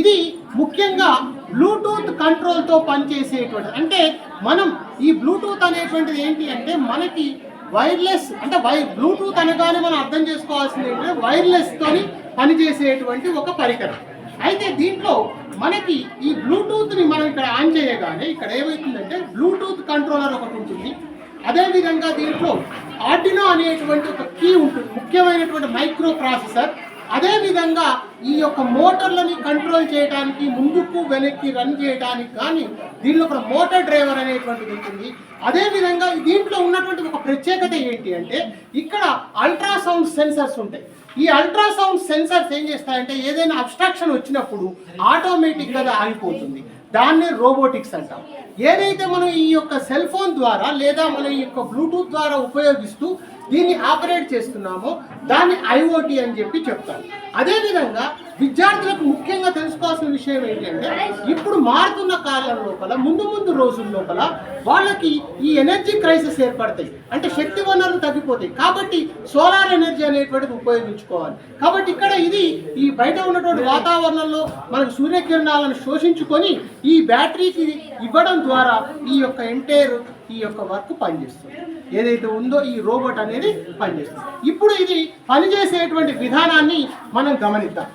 ఇది ముఖ్యంగా బ్లూటూత్ కంట్రోల్తో పనిచేసేటువంటి అంటే మనం ఈ బ్లూటూత్ అనేటువంటిది ఏంటి అంటే మనకి వైర్లెస్ అంటే వై బ్లూటూత్ అనగానే మనం అర్థం చేసుకోవాల్సింది ఏంటంటే వైర్లెస్ తోని పనిచేసేటువంటి ఒక పరికరం. అయితే దీంట్లో మనకి ఈ బ్లూటూత్ని మనం ఇక్కడ ఆన్ చేయగానే ఇక్కడ ఏమవుతుందంటే బ్లూటూత్ కంట్రోలర్ ఒకటి ఉంటుంది. అదేవిధంగా దీంట్లో ఆర్డినో అనేటువంటి ఒక కీ ఉంటుంది. ముఖ్యమైనటువంటి మైక్రో ప్రాసెసర్ అదేవిధంగా ఈ యొక్క మోటార్లని కంట్రోల్ చేయడానికి ముందుకు వెనక్కి రన్ చేయడానికి కానీ దీనిలో ఒక మోటార్ డ్రైవర్ అనేటువంటిది ఉంటుంది. అదేవిధంగా దీంట్లో ఉన్నటువంటి ఒక ప్రత్యేకత ఏంటి అంటే ఇక్కడ అల్ట్రాసౌండ్ సెన్సర్స్ ఉంటాయి. ఈ అల్ట్రాసౌండ్ సెన్సర్స్ ఏం చేస్తాయంటే ఏదైనా అబ్స్ట్రాక్షన్ వచ్చినప్పుడు ఆటోమేటిక్గా ఆగిపోతుంది. దాన్నే రోబోటిక్స్ అంటాం. ఏదైతే మనం ఈ యొక్క సెల్ ఫోన్ ద్వారా లేదా మనం ఈ యొక్క బ్లూటూత్ ద్వారా ఉపయోగిస్తూ దీన్ని ఆపరేట్ చేస్తున్నామో దాన్ని ఐఓటి అని చెప్పి చెప్తారు. అదేవిధంగా విద్యార్థులకు ముఖ్యంగా తెలుసుకోవాల్సిన విషయం ఏంటంటే ఇప్పుడు మారుతున్న కాలం లోపల ముందు ముందు రోజుల లోపల వాళ్ళకి ఈ ఎనర్జీ క్రైసిస్ ఏర్పడతాయి. అంటే శక్తి వనరులు తగ్గిపోతాయి. కాబట్టి సోలార్ ఎనర్జీ అనేటువంటిది ఉపయోగించుకోవాలి. కాబట్టి ఇక్కడ ఇది ఈ బయట ఉన్నటువంటి వాతావరణంలో మనకు సూర్యకిరణాలను శోషించుకొని ఈ బ్యాటరీకి ఇవ్వడం ద్వారా ఈ యొక్క ఎంటైర్ ఈ యొక్క వర్క్ పనిచేస్తుంది. ఏదైతే ఉందో ఈ రోబోట్ అనేది పనిచేస్తుంది. ఇప్పుడు ఇది పనిచేసేటువంటి విధానాన్ని మనం గమనిద్దాం.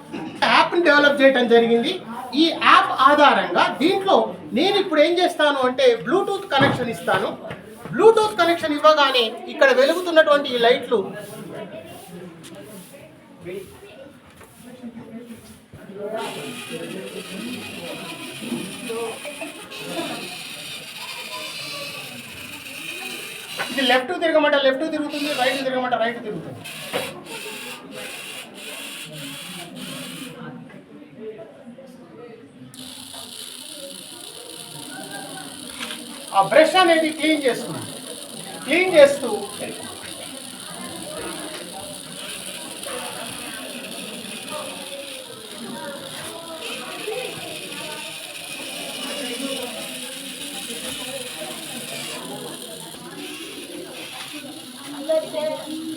యాప్ని డెవలప్ చేయడం జరిగింది. ఈ యాప్ ఆధారంగా దీంట్లో నేను ఇప్పుడు ఏం చేస్తాను అంటే బ్లూటూత్ కనెక్షన్ ఇస్తాను. బ్లూటూత్ కనెక్షన్ ఇవ్వగానే ఇక్కడ వెలుగుతున్నటువంటి ఈ లైట్లు ఇది లెఫ్ట్ తిరగమంటే లెఫ్ట్ తిరుగుతుంది రైట్ తిరగమంట రైట్ తిరుగుతుంది. ఆ బ్రష్ అనేది క్లీన్ చేస్తున్నాం క్లీన్ చేస్తూ Let's go.